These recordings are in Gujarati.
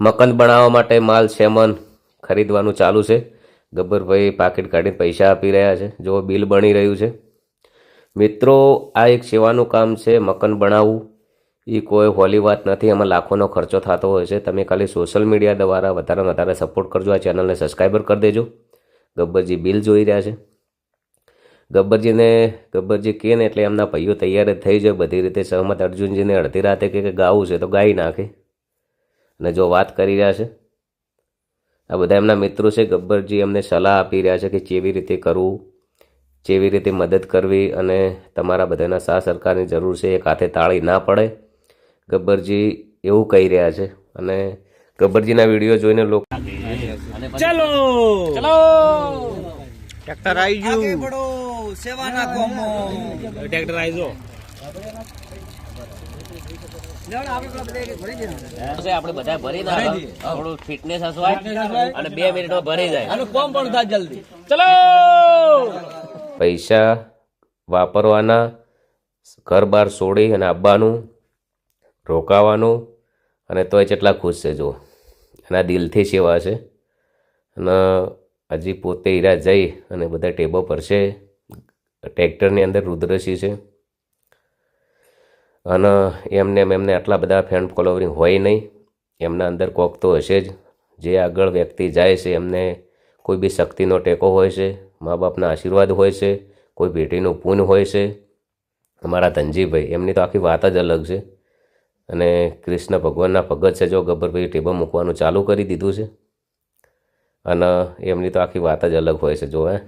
મકાન બનાવવા માટે માલ, સેમન ખરીદવાનું ચાલુ છે. ગબ્બરભાઈ પાકીટ કાઢીને પૈસા આપી રહ્યા છે. જો બિલ બની રહ્યું છે. મિત્રો, આ એક સેવાનું કામ છે, મકાન બનાવવું. એ કોઈ હોલી વાત નથી. એમાં લાખોનો ખર્ચો થતો હોય છે. તમે ખાલી સોશિયલ મીડિયા દ્વારા વધારે વધારે સપોર્ટ કરજો. આ ચેનલને સબસ્ક્રાઈબર કરી દેજો. ગબ્બરજી બિલ જોઈ રહ્યા છે. ગબ્બરજીને, ગબ્બરજી કહે ને એટલે એમના ભાઈઓ તૈયાર જ થઈ જાય. બધી રીતે સહમત. અર્જુનજીને અડધી રાતે કે ગાવું છે તો ગાઈ નાખે. અને જો વાત કરી રહ્યા છે આ બધા એમના મિત્રો છે ગબ્બરજી એમને સલાહ આપી રહ્યા છે કે કેવી રીતે કરવું કેવી રીતે મદદ કરવી અને તમારા બધાના સાથ સરકારની જરૂર છે એક હાથે તાળી ના પડે. ગબ્બરજી એવું કહી રહ્યા છે અને ગબ્બરજીના વીડિયો જોઈને લોકો ચલો! ચલો! ટ્રેક્ટર આવી ગયું. સેવાના કોમો ટ્રેક્ટર આવી જો. આપણે બધા ભરી નાખો થોડું ફિટનેસ હસવાય અને બે મિનિટમાં ભરી જાય. આનું કોમ પણ થાય જલ્દી. ચલો! પૈસા વાપરવાના ઘર બાર છોડી અને આવવાનું રોકાવાનું અને તોય કેટલા ખુશ છે જો એના દિલથી સેવા છે. અને હજી પોતે હીરા જઈ અને બધા ટેબો પર છે. ટ્રેક્ટરની અંદર રુદ્રસિંહ છે. અને એમને એમ એમને આટલા બધા ફેન ફોલોવરિંગ હોય નહીં. એમના અંદર કોક તો હશે જ. જે આગળ વ્યક્તિ જાય છે, એમને કોઈ બી શક્તિનો ટેકો હોય છે મા બાપના આશીર્વાદ હોય છે, કોઈ ભેટીનું પૂન હોય છે. અમારા ધનજીભાઈ, એમની તો આખી વાત જ અલગ છે. અને કૃષ્ણ ભગવાનના ભગત છે, જો ગબ્બરભાઈ ટેબલ મૂકવાનું ચાલુ કરી દીધું છે. અને એમની તો આખી વાત જ અલગ હોય છે, જો, હે.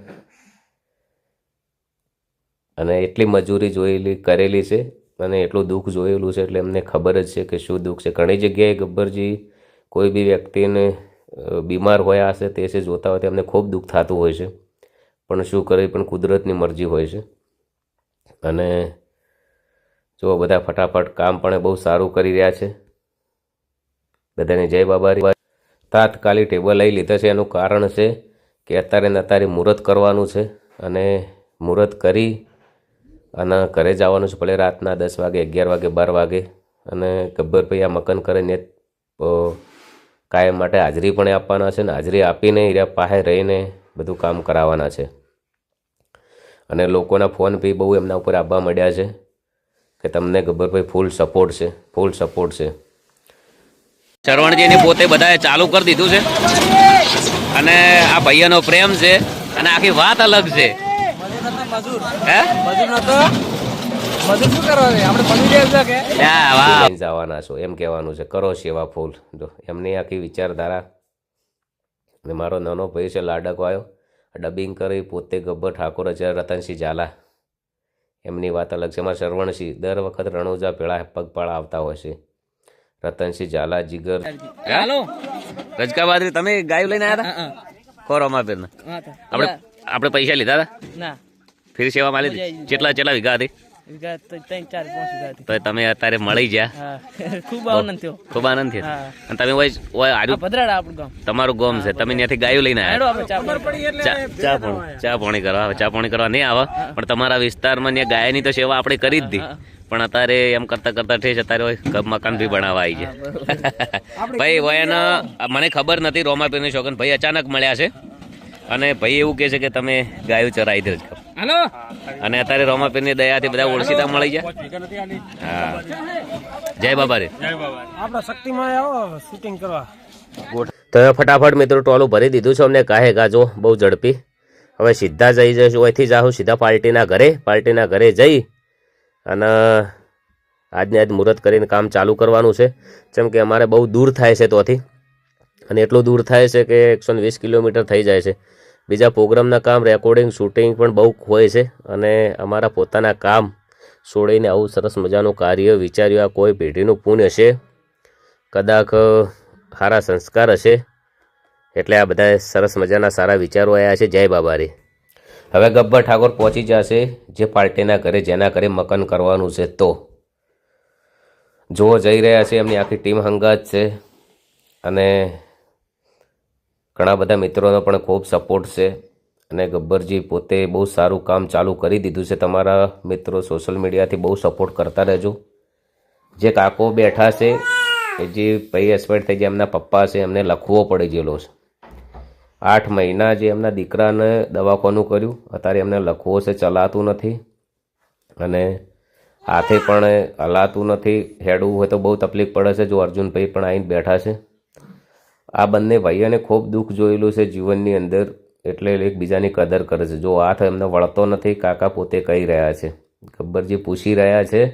અને એટલી મજૂરી જોયેલી કરેલી છે અને એટલું દુઃખ જોયેલું છે એટલે એમને ખબર જ છે કે શું દુઃખ છે. ઘણી જગ્યાએ ગબ્બરજી કોઈ બી વ્યક્તિને બીમાર હોયા હશે તે છે જોતા હોય એમને ખૂબ દુઃખ થતું હોય છે. પણ શું કરે પણ કુદરતની મરજી હોય છે. અને જો બધા ફટાફટ કામ પણ બહુ સારું કરી રહ્યા છે. બધાને જય બાબા તાત્કાલિક ટેબલ લઈ લીધા છે. એનું કારણ છે કે અત્યારે ને અત્યારે મુહૂર્ત કરવાનું છે. અને મુહૂર્ત કરી અને ઘરે જવાનું છે ભલે રાતના દસ વાગે, અગિયાર વાગે, બાર વાગે. અને ગબ્બરભાઈ આ મકન કરીને કાયમ માટે હાજરી પણ આપવાના છે ને, હાજરી આપીને એરિયા પાસે રહીને બધું કામ કરાવવાના છે. અને લોકોના ફોન બી બહુ એમના ઉપર આવવા મળ્યા છે કે તમને ગબ્બરભાઈ ફૂલ સપોર્ટ છે ફૂલ સપોર્ટ છે. શરવણજીની પોતે બધાએ ચાલુ કરી દીધું છે. અને આ ભૈયાનો પ્રેમ છે અને આખી વાત અલગ છે. જવાના છો. એમ કહેવાનું છે. કરો સેવા ફૂલ. જો એમની આખી વિચારધારા. ને મારો નાનો ભાઈ છે લાડકો આવ્યો. ડબિંગ કરી પોતે ગબ્બર ઠાકોર છે રતનસિંહ ઝાલા. એમની વાત અલગ છે. મારા શરવણસિંહ દર વખત રણુજા પેળા પગપાળા આવતા હોય છે. રતનસિંહ ઝાલા જીગર. હાલો. રજકા બાદરી તમે ગાયું લઈને આવ્યા હતા? કોરોમાં આપણે આપણે પૈસા લીધા હતા? ના. ફિર સેવા માં લીધી કેટલા કેટલા વીઘા હતી. તો તમે અત્યારે મળી ગયા? ખૂબ આનંદ થયો. ખૂબ આનંદ થયો. હા. અને તમે ઓય ઓય ભદ્રાડા આપણું ગામ. તમારું ગોમ છે. તમે ત્યાંથી ગાયું લઈને આવ્યા? ચા પાણી. ચા ચા પાણી ચા પાણી કરવા ચા પાણી કરવા નહીં આવે પણ તમારા વિસ્તારમાં ત્યાં ગાયની તો સેવા આપણે કરી જ દી. પણ અત્યારે એમ કરતા કરતા ઠેસ અત્યારે ઓય મકાન બી બનાવવા આવી જાય ભાઈ વયના મને ખબર નથી રોમાપીરની શોખન ભાઈ અચાનક મળ્યા છે. અને ભાઈ એવું કહે છે કે તમે ગાયું ચરાવી દેજો હેલો. અને અત્યારે રોમાપીરની દયાથી બધા ઓળખીતા મળી જાય હા. જય બાબા રે આપણા શક્તિમાં આવો શૂટિંગ કરવા. તો હવે ફટાફટ મિત્રો ટોલું ભરી દીધું છે અમને કાહે ગાજો બહુ ઝડપી. હવે સીધા જઈ જઈશું અહીંથી જાઉં સીધા પાર્ટીના ઘરે પાર્ટીના ઘરે જઈ અને આજને આજ મુહૂર્ત કરીને કામ ચાલુ કરવાનું છે. જેમ કે અમારે બહુ દૂર થાય છે તોથી. અને એટલું દૂર થાય છે કે એકસો વીસ કિલોમીટર થઈ જાય છે. બીજા પ્રોગ્રામના કામ રેકોર્ડિંગ શૂટિંગ પણ બહુ હોય છે અને અમારા પોતાના કામ છોડીને આવું સરસ મજાનું કાર્ય વિચાર્યું. આ કોઈ પેઢીનું પુણ્ય છે? કદાચ સારા સંસ્કાર હશે? એટલે આ બધા સરસ મજાના સારા વિચારો આવ્યા છે. જય બાબારી. હવે ગબ્બર ઠાકોર પહોંચી જશે જે પાર્ટીના ઘરે, જેના ઘરે મકન કરવાનું છે તો. જોવો જઈ રહ્યા છે. એમની આખી ટીમ હંગાત છે અને ઘણા બધા મિત્રોનો પણ ખૂબ સપોર્ટ છે અને ગબ્બરજી પોતે બહુ સારું કામ ચાલુ કરી દીધું છે. તમારા મિત્રો સોશિયલ મીડિયાથી બહુ સપોર્ટ કરતા રહેજો. જે કાકો બેઠા છે, એ જે ભાઈ એક્સપાયર થઈ ગયા, એમના પપ્પા છે, એમને લખવો પડી ગયેલો છે આઠ મહિના જે એમના દીકરાને દવાખાનું કર્યું, અત્યારે એમને લખવો છે, ચલાતું નથી. અને હાથે પણ હલાતું નથી. હેડવું હોય તો બહુ તકલીફ પડે છે, જો અર્જુનભાઈ પણ આવીને બેઠા છે. આ બંને ભાઈઓને ખૂબ દુઃખ જોયેલું છે જીવનની અંદર, એટલે એકબીજાની કદર કરે છે. જો હાથ એમને વળતો નથી, કાકા પોતે કહી રહ્યા છે. ગબ્બરજી પૂછી રહ્યા છે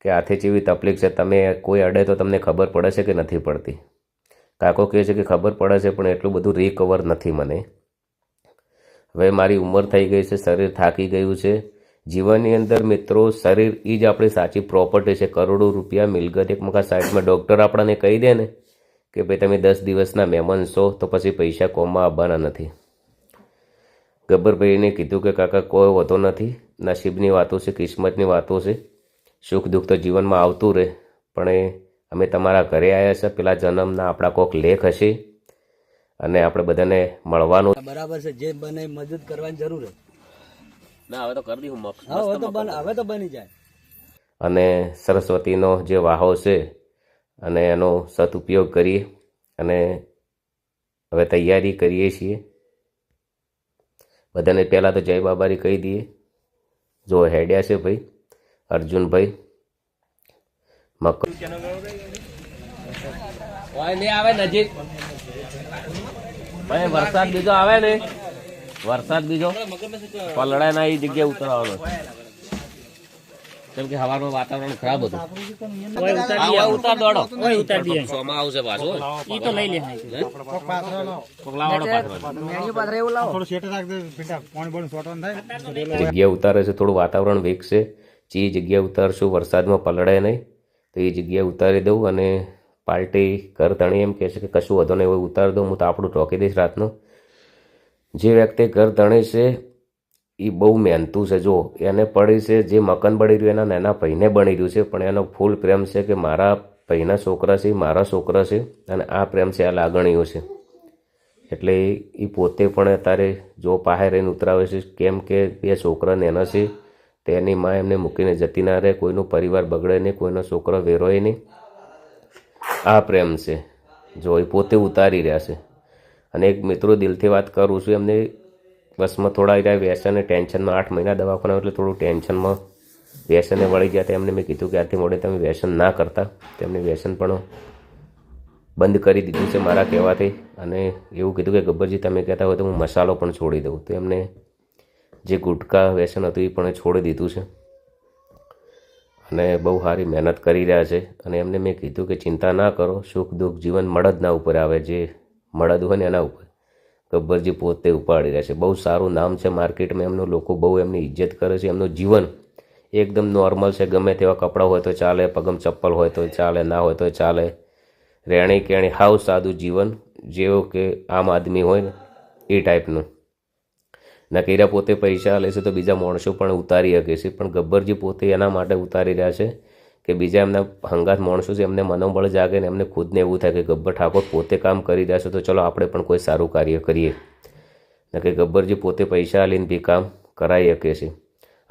કે હાથે જેવી તકલીફ છે, તમે કોઈ અડે તો તમને ખબર પડે છે કે નથી પડતી? કાકો કહે છે કે ખબર પડે છે, પણ એટલું બધું રિકવર નથી મને. હવે મારી ઉંમર થઈ ગઈ છે, શરીર થાકી ગયું છે. જીવનની અંદર મિત્રો, શરીર એ જ આપણી સાચી પ્રોપર્ટી છે. કરોડો રૂપિયા મિલકત એક મકા સાઈડમાં ડૉક્ટર આપણને કહી દે ને કે ભાઈ તમે દસ દિવસના મહેમાન છો તો પછી પૈસા કોમમાં આવવાના નથી. ગબ્બરભાઈને કીધું કે કાકા કોઈ હોતો નથી. નસીબની વાતો છે કિસ્મતની વાતો છે. સુખ દુઃખ તો જીવનમાં આવતું રહે. પણ એ અમે તમારા ઘરે આવ્યા છે. પેલા જન્મના આપણા કોઈક લેખ હશે. અને આપણે બધાને મળવાનું બરાબર છે. જે બને મદદ કરવાની જરૂર છે. ના હવે તો કરી દી હું હવે તો હવે તો બની જાય. અને સરસ્વતીનો જે વાહો છે અને એનો સદુપયોગ કરીએ અને હવે તૈયારી કરીએ છીએ. બધાને પહેલાં તો જય બાબારી કહી દઈએ. જો હેડ્યા છે ભાઈ, અર્જુનભાઈ, મકર આવે નજીક. ભાઈ, વરસાદ બીજો આવે ને? વરસાદ બીજો. પલળે ના એ જગ્યાએ ઉતરવાનો. કેમ કે હવાનું વાતાવરણ ખરાબ હતું. હા, ઉતાર દોડો. ઉતાર દઈએ સોમાં આવશે પાછું? ઈ તો લઈ લે. હા? કોક લાવવાનો પાછળ જગ્યા ઉતારે છે થોડું વાતાવરણ વેગશે. જે જગ્યા ઉતારશું વરસાદમાં પલળે નહીં. તો એ જગ્યાએ ઉતારી દઉં અને પાર્ટી ઘર તણી એમ કહે છે કે કશું વધુ નહીં. હોય ઉતારી દઉં હું તો આપણું ટોકી દઈશ રાતનું. જે વ્યક્તિ ઘર તણે છે એ બહુ મહેનતું છે, જો. એને પડી છે, જે મકાન બની રહ્યું, એના નાના ભાઈને બની રહ્યું છે, પણ એનો ફૂલ પ્રેમ છે કે મારા ભાઈના છોકરા છે મારા છોકરા છે, અને આ પ્રેમ છે, આ લાગણીઓ છે. એટલે એ પોતે પણ અત્યારે જો પાહે રહીને ઉતરાવે છે, કેમ કે બે છોકરા નેના છે, તેની માં એમને મૂકીને જતી ના રહે, કોઈનો પરિવાર બગડે નહીં, કોઈનો છોકરો વેરોય નહીં. આ પ્રેમ છે, જો એ પોતે ઉતારી રહ્યા છે. અને એક મિત્રો દિલથી વાત કરું છું, એમને બસમાં થોડા રહ્યા, વ્યસન ટેન્શનમાં આઠ મહિના દવાખાના એટલે થોડું ટેન્શનમાં વ્યસને વળી ગયા. હતા એમને મેં કીધું કે આથી મોડે તમે વ્યસન ના કરતા. તેમને વ્યસન પણ બંધ કરી દીધું છે મારા કહેવાથી. અને એવું કીધું કે, ગબ્બરજી, તમે કહેતા હોય તો હું મસાલો પણ છોડી દઉં. તો એમને જે ગુટકા, વ્યસન હતું એ પણ છોડી દીધું છે. અને બહુ સારી મહેનત કરી રહ્યા છે. અને એમને મેં કીધું કે, ચિંતા ના કરો. સુખ દુઃખ જીવન મળદના ઉપર આવે. જે મળદ હોય ને એના ઉપર ગબ્બરજી પોતે ઉપાડી રહ્યા છે. બહુ સારું નામ છે માર્કેટમાં. એમનું લોકો બહુ એમની ઇજ્જત કરે છે. એમનું જીવન એકદમ નોર્મલ છે. ગમે તેવા કપડાં હોય તો ચાલે, પગમ ચપ્પલ હોય તો ચાલે, ના હોય તો ચાલે. રહેણી કહેણી, હાવ સાદું જીવન જેવો કે આમ આદમી હોય ને. એ ટાઈપનું નકીરા પોતે પૈસા લે તો બીજા માણસો પણ ઉતારી શકે છે. પણ ગબ્બરજી પોતે એના માટે ઉતારી રહ્યા છે. કે બીજા એમના હંગાત માણસો છે, એમને મનોબળ જાગે ને એમને ખુદને એવું થાય કે ગબ્બર ઠાકોર પોતે કામ કરી રહ્યા તો ચલો આપણે પણ કોઈ સારું કાર્ય કરીએ. ને કે ગબ્બરજી પોતે પૈસા લઈને બી કામ કરાવી શકે છે.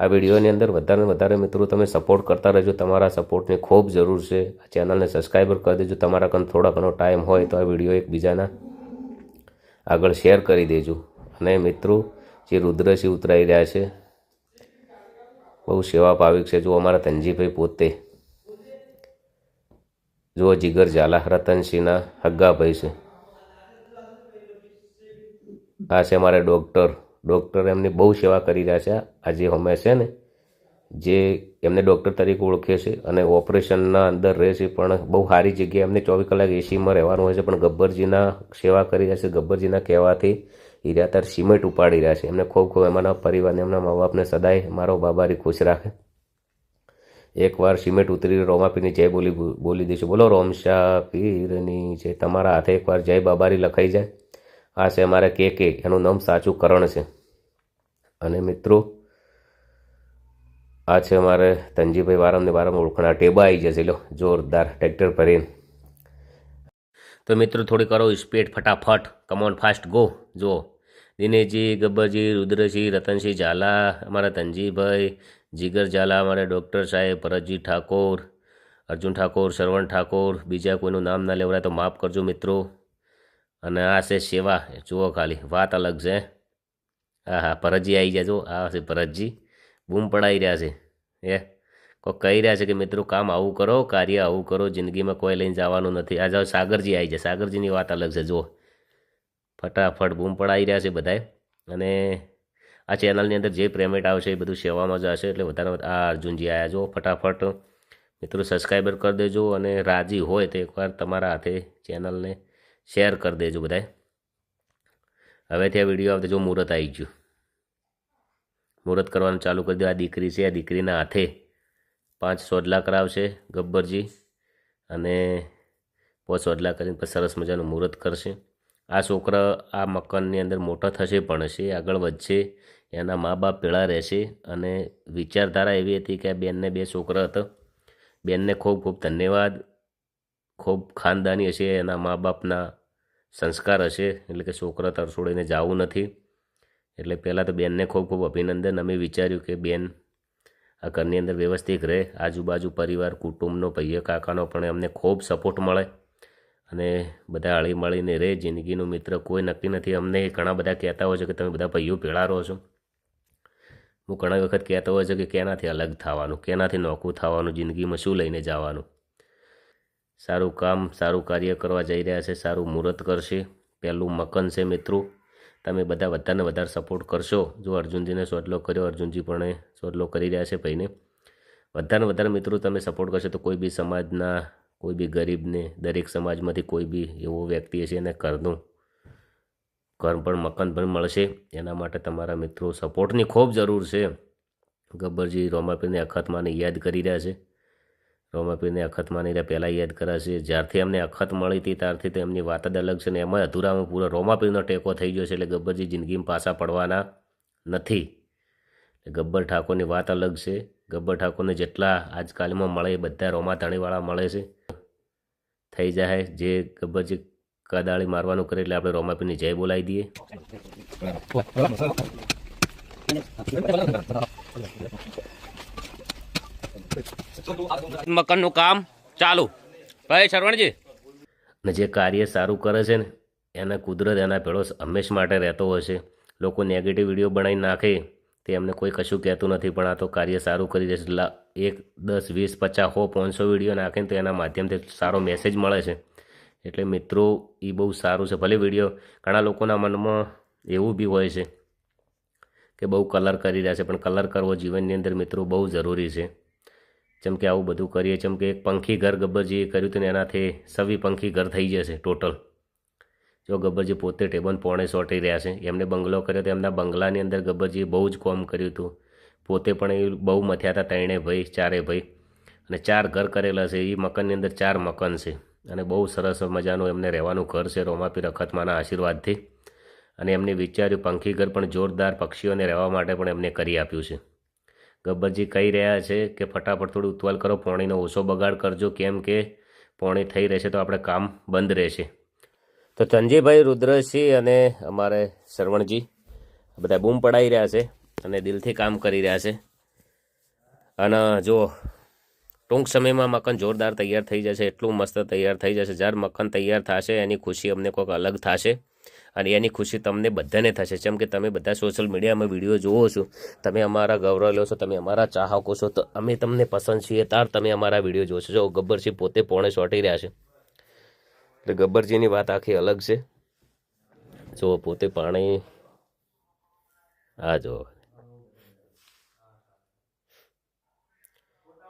આ વિડીયોની અંદર વધારે વધારે મિત્રો તમે સપોર્ટ કરતા રહેજો, તમારા સપોર્ટની ખૂબ જરૂર છે. આ ચેનલને સબસ્ક્રાઈબર કરી દેજો, તમારા કંઈ થોડા ઘણો ટાઈમ હોય તો આ વીડિયો એકબીજાના આગળ શેર કરી દેજો. અને મિત્રો, જે રુદ્રસિંહ ઉતરાઈ રહ્યા છે, બહુ સેવા ભાવિક છે. જો અમારા તનજીભાઈ પોતે જો જીગર ઝાલા રતનસિંહના હગ્ગાભાઈ છે. આ છે અમારા ડૉક્ટર. ડૉક્ટર એમની બહુ સેવા કરી રહ્યા છે. આજે અમે છે ને, જે એમને ડૉક્ટર તરીકે ઓળખે છે અને ઓપરેશનના અંદર રહે છે, પણ બહુ સારી જગ્યાએ એમને ચોવીસ કલાક એસીમાં રહેવાનું હોય છે, પણ ગબ્બરજીના સેવા કરી રહ્યા છે. ગબ્બરજીના કહેવાથી એ સિમેન્ટ ઉપાડી રહ્યા છે. એમને ખૂબ ખૂબ એમના પરિવારને, એમના મા બાપને સદાય મારો બાબારી ખુશ રાખે. એકવાર સિમેન્ટ ઉતરી રોમાપીરની જય બોલી બોલી દઈશું બોલો રોમશા પીરની છે. તમારા હાથે એકવાર જય બાબારી લખાઈ જાય. આ છે અમારે કે કે. એનું નામ સાચું કરણ છે. અને મિત્રો, આ છે અમારે તનજીભાઈ વારમને વારંવાર ઓળખાણ ટેબા આવી જશે લો જોરદાર ટ્રેક્ટર ભરીને. તો મિત્રો, થોડી કરો સ્પીડ ફટાફટ. કમોન ફાસ્ટ ગો જુઓ. દિનેશજી, ગબ્બરજી રુદ્રસિંહ રતનસિંહ ઝાલા, અમારા તનજીભાઈ જીગર ઝાલા મારે ડૉક્ટર સાહેબ, ભરતજી ઠાકોર, અર્જુન ઠાકોર, શ્રવણ ઠાકોર, બીજા કોઈનું નામ ના લેવડાય તો માફ કરજો મિત્રો. અને આ છે સેવા. જુઓ ખાલી, વાત અલગ છે. હા હા, ભરતજી આવી ગયા, જો. આ છે ભરતજી. બૂમ પડાવી રહ્યા છે. એ કોઈ કહી રહ્યા છે કે, મિત્રો, કામ આવું કરો, કાર્ય આવું કરો, જિંદગીમાં કોઈ લઈને જવાનું નથી. આ જાઓ સાગરજી આવી જાય સાગરજીની વાત અલગ છે, જુઓ. ફટાફટ બૂમ પડાવી રહ્યા છે બધાએ અને આ ચેનલની અંદર જે પેમેન્ટ આવશે એ બધું સેવામાં જશે એટલે વધારે આ અર્જુનજી આવ્યા જો ફટાફટ. મિત્રો સબસ્ક્રાઈબર કરી દેજો અને રાજી હોય તો એકવાર તમારા હાથે ચેનલને શેર કરી દેજો બધાએ હવે આ વીડિયો આવતા જો મુહૂર્ત આવી ગયું. મુહૂર્ત કરવાનું ચાલુ કરી દો. આ દીકરી છે. આ દીકરીના હાથે પાંચ સોડલા કરાવશે ગબ્બરજી અને પાંચ સોડલા કરીને પછી સરસ મજાનું મુહૂર્ત કરશે. આ છોકરા આ મકાનની અંદર મોટો થશે ભણશે આગળ વધશે. એના મા બાપ પેળા રહેશે અને વિચારધારા એવી હતી કે આ બેનને બે છોકરા હતા. બેનને ખૂબ ખૂબ ધન્યવાદ. ખૂબ ખાનદાની હશે, એના મા બાપના સંસ્કાર હશે, એટલે કે છોકરા તરસોડીને જવું નથી. એટલે પહેલાં તો બેનને ખૂબ ખૂબ અભિનંદન. અમે વિચાર્યું કે બેન આ ઘરની અંદર વ્યવસ્થિત રહે. આજુબાજુ પરિવાર, કુટુંબનો, ભાઈઓ, કાકાનો પણ અમને ખૂબ સપોર્ટ મળે અને બધા હળી મળીને રહે. જિંદગીનું મિત્ર કોઈ નક્કી નથી. અમને ઘણા બધા કહેતા હોય છે કે તમે બધા ભાઈઓ ભેળા રહો છો. હું ઘણા વખત કહેતો હોય છે કે કેનાથી અલગ થવાનું, કેનાથી નોખું થવાનું, જિંદગીમાં શું લઈને જવાનું? સારું કામ, સારું કાર્ય કરવા જઈ રહ્યા છે, સારું મુહૂર્ત કરશે, પહેલું મકન છે મિત્રો. તમે બધા વધારે વધારે સપોર્ટ કરશો. જો અર્જુનજીને સોટલો કર્યો, અર્જુનજી પણ સોટલો કરી રહ્યા છે ભાઈને. વધારે વધારે મિત્રો તમે સપોર્ટ કરશો તો કોઈ બી સમાજના, કોઈ બી ગરીબને, દરેક સમાજમાંથી કોઈ બી એવો વ્યક્તિ હશે એને ઘરનું ઘર પણ મકાન પણ મળશે. એના માટે તમારા મિત્રો સપોર્ટની ખૂબ જરૂર છે. ગબ્બરજી રોમાપીરને અખતમાને યાદ કરી રહ્યા છે. રોમાપીરને અખતમાને રહ્યા પહેલાં યાદ કરાશે. જ્યારથી અમને અખત મળી હતી, ત્યારથી તો એમની વાત જ અલગ છે ને એમાં અધૂરામાં પૂરો રોમાપીરનો ટેકો થઈ ગયો છે એટલે ગબ્બરજી જિંદગીમાં પાછા પડવાના નથી. ગબ્બર ઠાકોરની વાત અલગ છે. ગબ્બર ઠાકોરને જેટલા આજકાલમાં મળે એ બધા રોમા ધણીવાળા મળે છે. થઈ જાય જે ગબ્બરજી કદાળી મારવાનું કરે એટલે આપણે રોમાપીરની જય બોલાવી દઈએ. મકાનનું કામ ચાલુ. ભાઈ શરવણજી. અને જે કાર્ય સારું કરે છે ને એના કુદરત એના ભેળો હંમેશ માટે રહેતો હોય છે. લોકો નેગેટિવ વીડિયો બનાવી નાખે તે એમને કોઈ કશું કહેતું નથી પણ આ તો કાર્ય સારું કરી દેશે એક દસ વીસ પચાસ હો પાંચસો વીડિયો નાખે ને તો એના માધ્યમથી સારો મેસેજ મળે છે. એટલે મિત્રો એ બહુ સારું છે. ભલે વીડિયો ઘણા લોકોના મનમાં એવું બી હોય છે કે બહુ કલર કરી રહ્યા છે, પણ કલર કરવો જીવનની અંદર મિત્રો બહુ જરૂરી છે. જેમ કે આવું બધું કરીએ, જેમ કે એક પંખી ઘર ગબ્બરજીએ કર્યું હતું ને એનાથી સવી પંખી ઘર થઈ જશે ટોટલ જો ગબ્બરજી પોતે ટેબન પોણે સોટી રહ્યા છે. એમને બંગલો કર્યો તો એમના બંગલાની અંદર ગબ્બરજીએ બહુ જ કોમ કર્યું હતું. પોતે પણ એ બહુ મથ્યા હતા ત્રણે ભાઈ, ચારે ભાઈ અને ચાર ઘર કરેલા છે. એ મકાનની અંદર ચાર મકાન છે. અને બહુ સરસ મજાનું એમને રહેવાનું ઘર છે રોમાપીર અખતમાના આશીર્વાદથી. અને એમને વિચાર્યું પંખી ઘર પણ જોરદાર પક્ષીઓને રહેવા માટે પણ એમને કરી આપ્યું છે. ગબ્બરજી કહી રહ્યા છે કે ફટાફટ થોડું ઉતવાલ કરો, પોણીનો ઓછો બગાડ કરજો, કેમ કે પોણી થઈ રહેશે તો આપણે કામ બંધ રહેશે. તો તંજીભાઈ રુદ્રસિંહ અને અમારે શ્રવણજી બધા બૂમ પડાવી રહ્યા છે અને દિલથી કામ કરી રહ્યા છે. અને જો ટૂંક સમયમાં મકાન જોરદાર તૈયાર થઈ જશે, એટલું મસ્ત તૈયાર થઈ જશે. જ્યારે મકાન તૈયાર થશે, એની ખુશી અમને કોઈક અલગ થશે અને એની ખુશી તમને બધાને થશે. જેમ કે તમે બધા સોશિયલ મીડિયામાં વીડિયો જુઓ છો, તમે અમારા ગૌરવ લો છો, તમે અમારા ચાહકો છો, તો અમે તમને પસંદ છીએ, તાર તમે અમારા વીડિયો જોશો. જો ગબ્બરસિંહ પોતે પોણે ચોંટી રહ્યા છે એટલે ગબ્બરજીની વાત આખી અલગ છે. જો પોતે પાણી, આ જો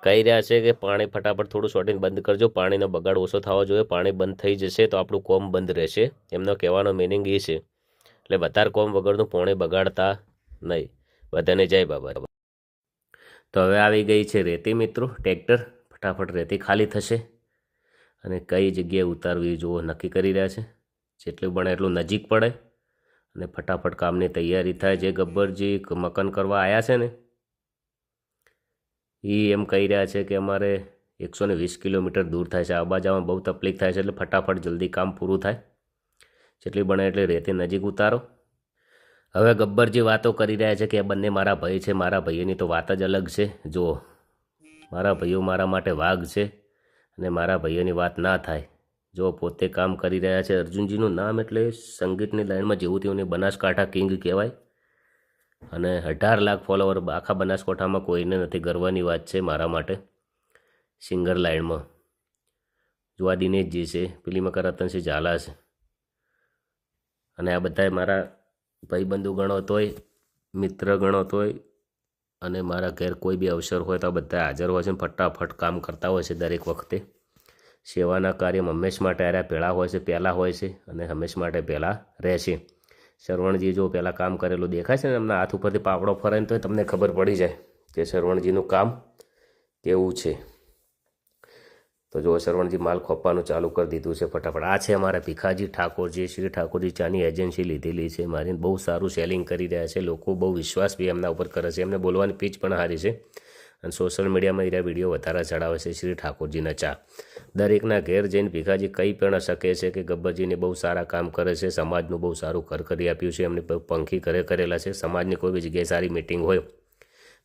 કહી રહ્યા છે કે પાણી ફટાફટ થોડું શોર્ટિંગ બંધ કરજો. પાણીનો બગાડ ઓછો થવો જોઈએ. પાણી બંધ થઈ જશે તો આપણું કોમ બંધ રહેશે. એમનો કહેવાનો મિનિંગ એ છે. એટલે વધારે કોમ વગરનું પાણી બગાડતા નહીં. બધાને જય બાબા. તો હવે આવી ગઈ છે રેતી મિત્રો. ટ્રેક્ટર ફટાફટ રેતી ખાલી થશે. અને કઈ જગ્યાએ ઉતારવી જુઓ નક્કી કરી રહ્યા છે. જેટલું બને એટલું નજીક પડે. અને ફટાફટ કામની તૈયારી થાય. જે ગબ્બરજી મકાન કરવા આવ્યા છે ને એ એમ કહી રહ્યા છે કે અમારે એકસો ને વીસ કિલોમીટર દૂર થાય છે. આવવા જવામાં બહુ તકલીફ થાય છે એટલે ફટાફટ જલ્દી કામ પૂરું થાય. જેટલી બને એટલી રેતી નજીક ઉતારો. હવે ગબ્બરજી વાતો કરી રહ્યા છે કે આ બંને મારા ભાઈ છે. મારા ભાઈઓની તો વાત જ અલગ છે. જુઓ મારા ભાઈઓ મારા માટે વાઘ છે અને મારા ભાઈઓની વાત ના થાય. જો પોતે કામ કરી રહ્યા છે. અર્જુનજીનું નામ એટલે સંગીતની લાઈનમાં જેવું તેઓને બનાસકાંઠા કિંગ કહેવાય. અને અઢાર લાખ ફોલોવર આખા બનાસકોઠામાં કોઈને નથી. ગર્વની વાત છે મારા માટે સિંગર લાઇનમાં. જો આ દિનેશજી છે, પેલી મકર રતનસિંહ ઝાલા છે. અને આ બધાએ મારા ભાઈબંધુ ગણો તોય, મિત્ર ગણો તોય અને મારા ઘેર કોઈ બી અવસર હોય તો આ બધા હાજર હોય છે ફટાફટ કામ કરતા હોય છે દરેક વખતે. સેવાના કાર્ય હંમેશ માટે આર્યા પહેલાં હોય છે પહેલાં હોય છે અને હંમેશ માટે પહેલાં રહેશે શરવણજી જો પહેલાં કામ કરેલું દેખાય છે ને એમના હાથ ઉપરથી પાપડો ફરાય તો તમને ખબર પડી જાય કે શરવણજીનું કામ કેવું છે. તો જો શરવણજી માલ ખોપવાનું ચાલુ કરી દીધું છે ફટાફટ. આ છે અમારા ભીખાજી ઠાકોરજી, શ્રી ઠાકોરજી ચાની એજન્સી લીધેલી છે. મારી બહુ સારું સેલિંગ કરી રહ્યા છે. લોકો બહુ વિશ્વાસ બી એમના ઉપર કરે છે. એમને બોલવાની પીચ પણ સારી છે. અને સોશિયલ મીડિયામાં એરા વીડિયો વધારે ચડાવે છે શ્રી ઠાકોરજીના ચા. દરેકના ઘેર જઈને ભીખાજી કંઈ પણ શકે છે કે ગબ્બરજીને બહુ સારા કામ કરે છે, સમાજનું બહુ સારું ઘર કરી આપ્યું છે, એમને પંખી ઘરે કરેલા છે, સમાજની કોઈ બી જગ્યાએ સારી મિટિંગ હોય,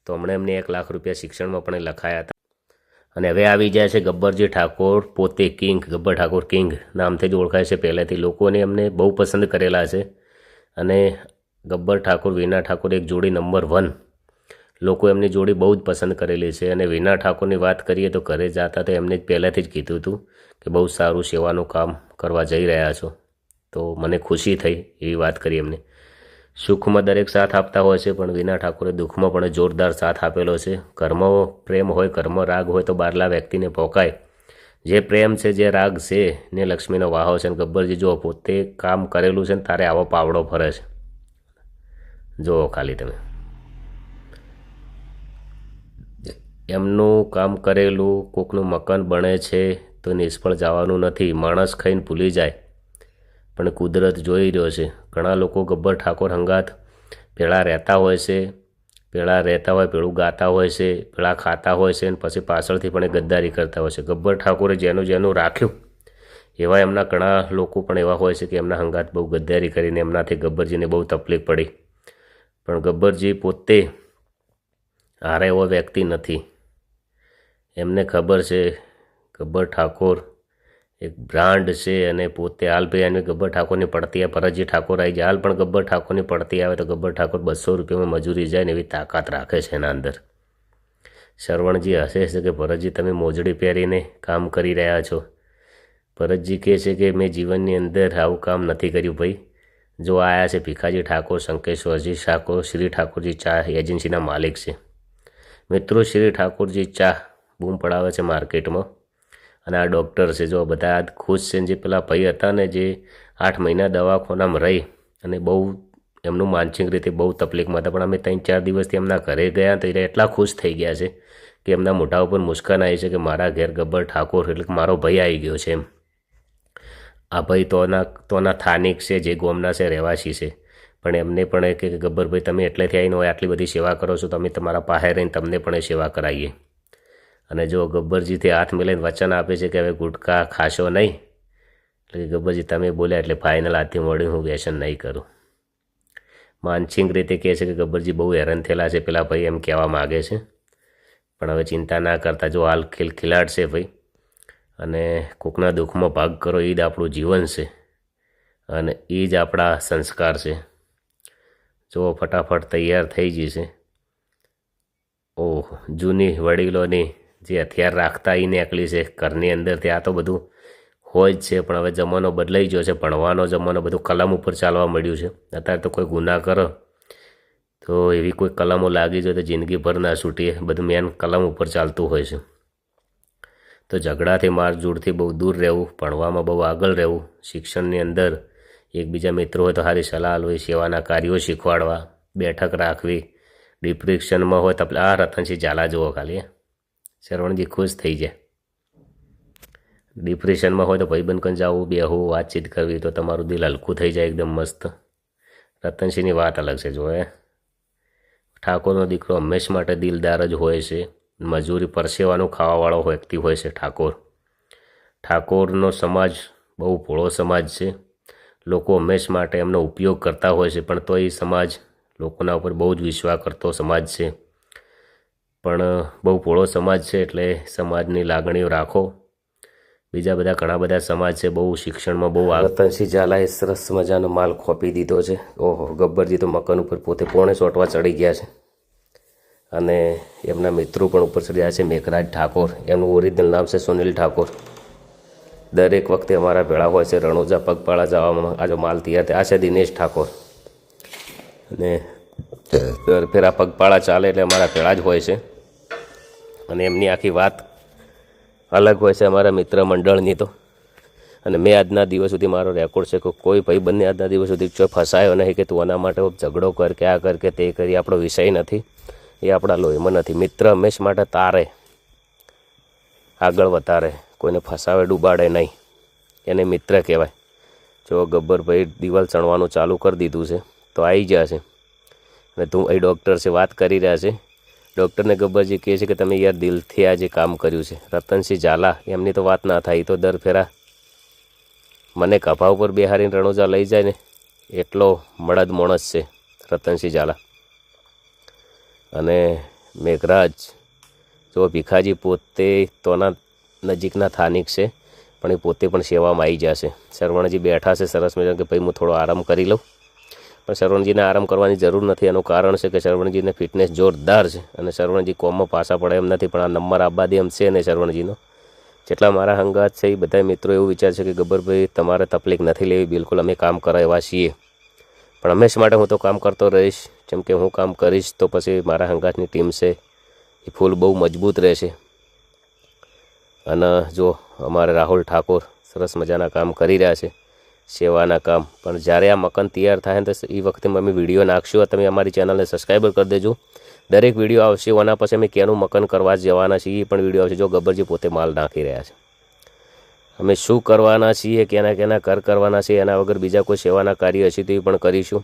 તો હમણાં એમને એક લાખ રૂપિયા શિક્ષણમાં પણ લખાયા હતા. અને હવે આવી જાય છે ગબ્બરજી ઠાકોર, પોતે કિંગ, ગબ્બર ઠાકોર કિંગ નામથી જ ઓળખાય છે પહેલેથી. લોકોને એમને બહુ પસંદ કરેલા છે અને ગબ્બર ઠાકોર, વીના ઠાકોર એક જોડી નંબર વન લોકો એમની જોડી બહુ જ પસંદ કરેલી છે અને વિના ઠાકોરની વાત કરીએ તો ઘરે જતા તો એમને જ પહેલાંથી જ કીધું હતું કે બહુ સારું સેવાનું કામ કરવા જઈ રહ્યા છો. તો મને ખુશી થઈ એવી વાત કરી એમને. સુખમાં દરેક સાથ આપતા હોય છે, પણ વિના ઠાકોરે દુઃખમાં પણ જોરદાર સાથ આપેલો છે. કર્મ પ્રેમ હોય, કર્મ રાગ હોય તો બારલા વ્યક્તિને પોકાય. જે પ્રેમ છે, જે રાગ છે, ને લક્ષ્મીનો વાહો છે. ને ગબ્બરજી જો પોતે કામ કરેલું છે ને તારે આવો પાવડો ફરે છે. જુઓ ખાલી તમે. એમનું કામ કરેલું, કોકનું મકાન બને છે, તો નિષ્ફળ જવાનું નથી, માણસ ખાઈને ભૂલી જાય. પણ કુદરત જોઈ રહ્યો છે. ઘણા લોકો ગબ્બર ઠાકોર હંગાત, પેળા રહેતા હોય છે, પેળા રહેતા હોય, પેળું ગાતા હોય છે, પેળા ખાતા હોય છે, અને પછી પાછળથી પણ એ ગદ્દારી કરતા હોય છે. ગબ્બર ઠાકોરે જેનું જેનું રાખ્યું, એવા એમના ઘણા લોકો પણ એવા હોય છે કે એમના હંગાત બહુ ગદ્દારી કરીને એમનાથી ગબ્બરજીને બહુ તકલીફ પડી. પણ ગબ્બરજી પોતે હારે એવો વ્યક્તિ નથી. એમને ખબર છે, ગબ્બર ઠાકોર એક બ્રાન્ડ છે અને પોતે હાલ ભાઈ એને ગબ્બર ઠાકોરની પડતી આવે ભરતજી ઠાકોર આવી જાય. હાલ પણ ગબ્બર ઠાકોરની પડતી આવે તો ગબ્બર ઠાકોર બસો રૂપિયામાં મજૂરી જાય ને એવી તાકાત રાખે છે એના અંદર. શરવણજી હસે છે કે ભરતજી તમે મોજડી પહેરીને કામ કરી રહ્યા છો. ભરતજી કહે છે કે, મેં જીવનની અંદર આવું કામ નથી કર્યું ભાઈ. જો આયા છે ભીખાજી ઠાકોર શંકેશ્વરજી ઠાકોર, શ્રી ઠાકોરજી ચા એજન્સીના માલિક છે. મિત્રો, શ્રી ઠાકોરજી ચા બૂમ પડાવે છે માર્કેટમાં. અને આ ડૉક્ટર છે, જો બધા આ ખુશ છે જે પેલા ભાઈ હતા ને જે આઠ મહિના દવાખાનામાં રહી અને બહુ એમનું માનસિક રીતે બહુ તકલીફમાં હતા, પણ અમે ત્રણ ચાર દિવસથી એમના ઘરે ગયા તો એટલા ખુશ થઈ ગયા છે કે એમના મોઢા ઉપર મુસ્કાન આવી છે કે મારા ઘેર ગબ્બર ઠાકોર એટલે મારો ભાઈ આવી ગયો છે એમ. આ ભાઈ તોના તોના સ્થાનિક છે, જે ગોમના છે, રહેવાસી છે. પણ એમને પણ કે ગબ્બરભાઈ તમે એટલેથી આવીને આટલી બધી સેવા કરો છો તમે તમારા પાસે રહીને તમને પણ સેવા કરાવીએ. અને જો ગબ્બરજીથી હાથ મિલાઈને વચન આપે છે કે હવે ગુટકા ખાશો નહીં, એટલે કે ગબ્બરજી તમે બોલ્યા એટલે ફાઇનલ હાથથી મળ્યું હું વ્યસન નહીં કરું. માનસિંગ રીતે કહે છે કે ગબ્બરજી બહુ હેરાન થયેલા છે, પેલા ભાઈ એમ કહેવા માગે છે. પણ હવે ચિંતા ના કરતા જો હાલ ખીલ ખિલાડ છે ભાઈ, અને કોકના દુઃખમાં ભાગ કરો એ જ આપણું જીવન છે, અને એ જ આપણા સંસ્કાર છે. જો ફટાફટ તૈયાર થઈ જશે. ઓહ, જૂની વડીલોની જે હથિયાર રાખતા એ નીકળી છે ઘરની અંદર ત્યાં તો બધું હોય જ છે, પણ હવે જમાનો બદલાઈ ગયો છે, ભણવાનો જમાનો, બધું કલમ ઉપર ચાલવા મળ્યું છે. અત્યારે તો કોઈ ગુના કરો તો એવી કોઈ કલમો લાગી જાય તો જિંદગીભર ના છૂટીએ બધું મેન કલમ ઉપર ચાલતું હોય છે. તો ઝઘડાથી, મારઝૂડથી બહુ દૂર રહેવું, ભણવામાં બહુ આગળ રહેવું, શિક્ષણની અંદર એકબીજા મિત્રો હોય તો સારી સલાહ લઈ સેવાના કાર્યો શીખવાડવા, બેઠક રાખવી ડિપ્રેશનમાં હોય તો આ રતનસિંહ ઝાલા જુઓ ખાલી શરવણજી ખુશ થઈ જાય. ડિપ્રેશનમાં હોય તો ભાઈબંધ જાવું જવું બેહવું વાતચીત કરવી તો તમારું દિલ હલકું થઈ જાય, એકદમ મસ્ત. રતનસિંહની વાત અલગ છે જો એ ઠાકોરનો દીકરો હંમેશ માટે દિલદાર જ હોય છે. મજૂરી પરસેવાનું ખાવાવાળો વ્યક્તિ હોય છે ઠાકોર. ઠાકોરનો સમાજ બહુ ભોળો સમાજ છે. લોકો હંમેશ માટે એમનો ઉપયોગ કરતા હોય છે, પણ તો એ સમાજ લોકોના ઉપર બહુ જ વિશ્વાસ કરતો સમાજ છે. પણ બહુ પોળો સમાજ છે એટલે સમાજની લાગણીઓ રાખો. બીજા બધા ઘણા બધા સમાજ છે, બહુ શિક્ષણમાં બહુ રતનસિંહ ઝાલાએ સરસ મજાનો માલ ખોપી દીધો છે. ઓહો, ગબ્બરજી તો મકાન ઉપર પોતે પોણે સોટવા ચડી ગયા છે. અને એમના મિત્રો પણ ઉપર ચડ્યા છે, મેઘરાજ ઠાકોર. એમનું ઓરિજિનલ નામ છે સુનિલ ઠાકોર. દરેક વખતે અમારા ભેળા હોય છે, રણોજા પગપાળા જવામાં આજે માલ તૈયાર થયા. છે દિનેશ ઠાકોર. અને દર ફેરા પગપાળા ચાલે એટલે અમારા પેળા જ હોય છે. અને એમની આખી વાત અલગ હોય છે અમારા મિત્ર મંડળની તો. અને મેં આજના દિવસ સુધી મારો રેકોર્ડ છે કે કોઈ ભાઈ બંને આજના દિવસ સુધી જો ફસાયો નહીં કે તું આના માટે ઝઘડો કર કે આ કર કે તે કરી, આપણો વિષય નથી. એ આપણા લોહીમાં નથી. મિત્ર હંમેશ માટે તારે આગળ વધારે. કોઈને ફસાવે, ડૂબાડે નહીં. એને મિત્ર કહેવાય. જો ગબ્બરભાઈ દિવાલ ચણવાનું ચાલુ કરી દીધું છે, તો આવી જશે. તું અહીં ડૉક્ટર છે, વાત કરી રહ્યા છે. ડૉક્ટરને ગબ્બરજી કહે છે કે તમે યાર દિલથી આ જે કામ કર્યું છે, રતનસિંહ ઝાલા, એમની તો વાત ના થાય, એ તો દર ફેરા. મને કભા ઉપર બિહારીને રણોજા લઈ જાય ને, એટલો મળદ માણસ છે, રતનસિંહ ઝાલા. અને મેઘરાજ, જો ભીખાજી પોતે તોના નજીકના સ્થાનિક છે, પણ એ પોતે પણ સેવામાં આવી જશે. શરવણજી બેઠા છે, સરસ મજા કે ભાઈ, હું થોડો આરામ કરી લઉં. પણ શરવણજીને આરામ કરવાની જરૂર નથી. એનું કારણ છે કે શરવણજીને ફિટનેસ જોરદાર છે અને શરવણજી કોમમાં પાછા પડે એમ નથી, પણ આ નંબર આબાદી એમ છે ને શરવણજીનો. જેટલા મારા હંગાત છે એ બધા મિત્રો એવું વિચાર છે કે ગબ્બરભાઈ, તમારે તકલીફ નથી લેવી, બિલકુલ અમે કામ કરાવ્યા છીએ. પણ હંમેશા માટે હું તો કામ કરતો રહીશ. જેમ કે હું કામ કરીશ તો પછી મારા હંગાતની ટીમ છે એ ફૂલ બહુ મજબૂત રહેશે. અને જો અમારે રાહુલ ઠાકોર સરસ મજાના કામ કરી રહ્યા છે. સેવાના કામ. પણ જ્યારે આ મકાન તૈયાર થાય તો એ વખતે અમે વીડિયો નાખશું. તમે અમારી ચેનલને સબસ્ક્રાઈબર કરી દેજો. દરેક વીડિયો આવશે એના પછી અમે ક્યાંનું મકાન કરવા જવાના છીએ એ પણ વીડિયો આવશે જો ગબ્બરજી પોતે માલ નાખી રહ્યા છે. અમે શું કરવાના છીએ કેના કેના કર કરવાના છે, એના વગર બીજા કોઈ સેવાના કાર્ય હશે તો એ પણ કરીશું.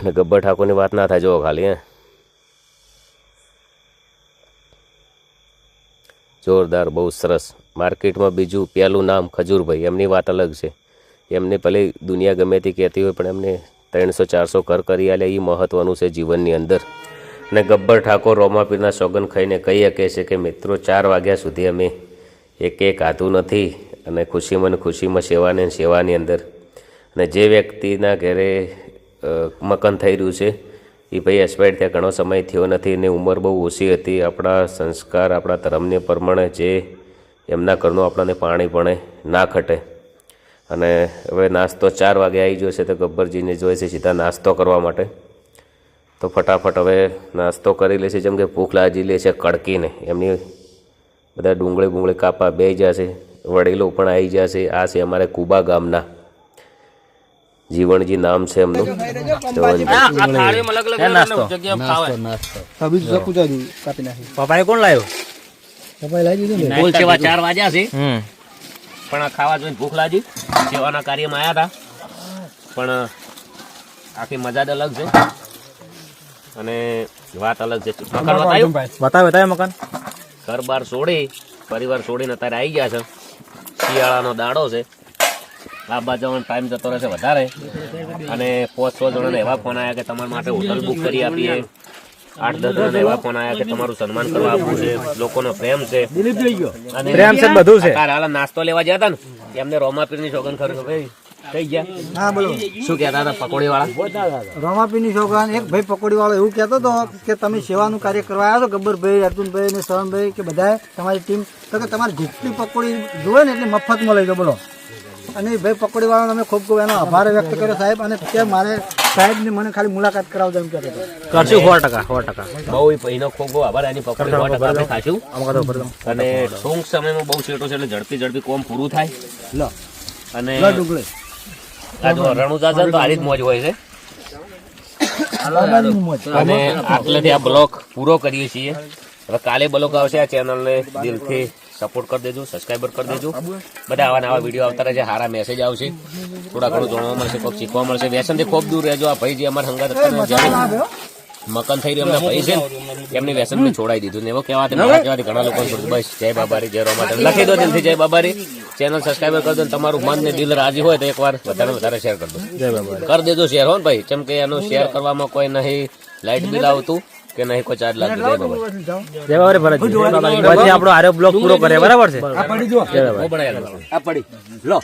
અને ગબ્બર ઠાકોરની વાત ના થાય જો ખાલી, હે. જોરદાર, બહુ સરસ. માર્કેટમાં બીજું પહેલું નામ ખજૂરભાઈ, એમની વાત અલગ છે. એમને ભલે દુનિયા ગમે તે કહેતી હોય, પણ એમને ત્રણસો, ચારસો કર કરી આલે એ મહત્ત્વનું છે જીવનની અંદર. અને ગબ્બર ઠાકોર રોમાપીરના સોગન ખાઈને કહી શકે છે કે, મિત્રો, ચાર વાગ્યા સુધી અમે એક એક આધું નથી અને ખુશીમાં ને ખુશીમાં સેવાને સેવાની અંદર. અને જે વ્યક્તિના ઘરે મકન થઈ રહ્યું છે એ ભાઈ એક્સપાયર થયા, ઘણો સમય થયો નથી અને ઉંમર બહુ ઓછી હતી. આપણા સંસ્કાર, આપણા ધર્મને પ્રમાણે જે એમના ઘરનું આપણને પાણી પણ ના ખટે અને હવે નાસ્તો ચાર વાગે આવી જશે તો ગબ્બરજીને જોઈએ છે સીધા નાસ્તો કરવા માટે. તો ફટાફટ હવે નાસ્તો કરી લેશે જેમ કે ભૂખ લાગી લે છે કડકીને. એમની બધા ડુંગળી બુંગળી કાપા બે જશે વડીલો પણ આવી જશે આ છે અમારે કુબા ગામના. જીવણજી નામ છે એમનું. પપ્પાએ કોણ લાવ્યો? બોલ સેવા ચાર વાગ્યા છે. પણ ખાવા જોઈને ભૂખ લાગી. સેવાના કાર્યમાં આવ્યા હતા પણ આખી મજા જ અલગ છે. અને વાત અલગ છે. મકાન બતાવ્યું બતાવ્યું બતાવ્યું મકાન. ઘર બાર છોડી પરિવાર છોડીને અત્યારે આવી ગયા છે. શિયાળાનો દાડો છે. આ જવાનો ટાઈમ જતો રહેશે વધારે. અને પાંચ છ જણાને એવા ફોન આવ્યા કે તમારા માટે હોટલ બુક કરી આપીએ. આઠ દસ જણાને એવા ફોન આવ્યા કે તમારું સન્માન કરવા આપવું છે લોકોનો પ્રેમ છે. અને પ્રેમ છે બધું છે. હાલ નાસ્તો લેવા ગયા હતા ને એમને રોમાપીરની શોગન ખરું ભાઈ? થઈ ગયા. હા બોલો. શું કહેતા હતા પકોડી વાળા રોમાપીની છોકરા એક ભાઈ પકોડી વાળો એવું કહેતો હતો કે તમે સેવાનું કાર્ય કરવા આવ્યા છો ગબ્બરભાઈ અર્જુનભાઈ ને શરણભાઈ કે બધાએ તમારી ટીમ તો કે તમારે જેટલી પકોડી જોવે ને એટલી મફતમાં લઈ જાઓ બોલો. અને ભાઈ પકોડી વાળાનો અમે ખૂબ ખૂબ એનો આભાર વ્યક્ત કર્યો સાહેબ. અને કે મારે સાહેબની મને ખાલી મુલાકાત કરાવજો એમ કહેતો કરશું સો ટકા સો ટકા. બહુ એનો ખૂબ ખૂબ આભાર. એની પકોડી સો ટકા આપણે ખાશું. અને ટૂંક સમયમાં બહુ છેટો છે એટલે ઝડપી ઝડપી કોમ પૂરું થાય. લો. અને લો ડુંગળી. છે તો આરી જ મોજ હોય છે. અને આટલેથી આ બ્લોક પૂરો કરીએ છીએ. હવે કાલે બ્લોક આવશે આ ચેનલને દિલથી. સપોર્ટ કરી દેજો સબસ્ક્રાઈબર કરી દેજો. બધા આવા નવા વીડિયો આવતા રહેશે સારા મેસેજ આવશે. થોડા ઘણું જાણવા મળશે કોઈક શીખવા મળશે. વ્યસનથી ખૂબ દૂર રહેજો. આ ભાઈ જે અમારા હંગાત મકાન થઈ રહ્યું એમના ભાઈ છે એમને એમની વ્યસન ને છોડાઈ દીધું ને. એવો કહેવાથી મારા કહેવાથી ઘણા લોકો બસ જય બાબારી જય રોમા લખી દો દિલથી જય બાબારી. ચેનલ સબસ્ક્રાઈબર કરી દો તમારું મન ને દિલ રાજી હોય તો એકવાર વધારે વધારે શેર કરી દો. કરી દેજો શેર હો ને ભાઈ. કેમ કે એનું શેર કરવામાં કોઈ નહીં. લાઇટ બિલ આવતું. કે નહીં કોઈ ચાર્જ લાગતો જય બાબા જય બાબા ભરતજી પછી આપણો આરો બ્લોક પૂરો કરે બરાબર છે? આ પડી જો આ પડી. લો.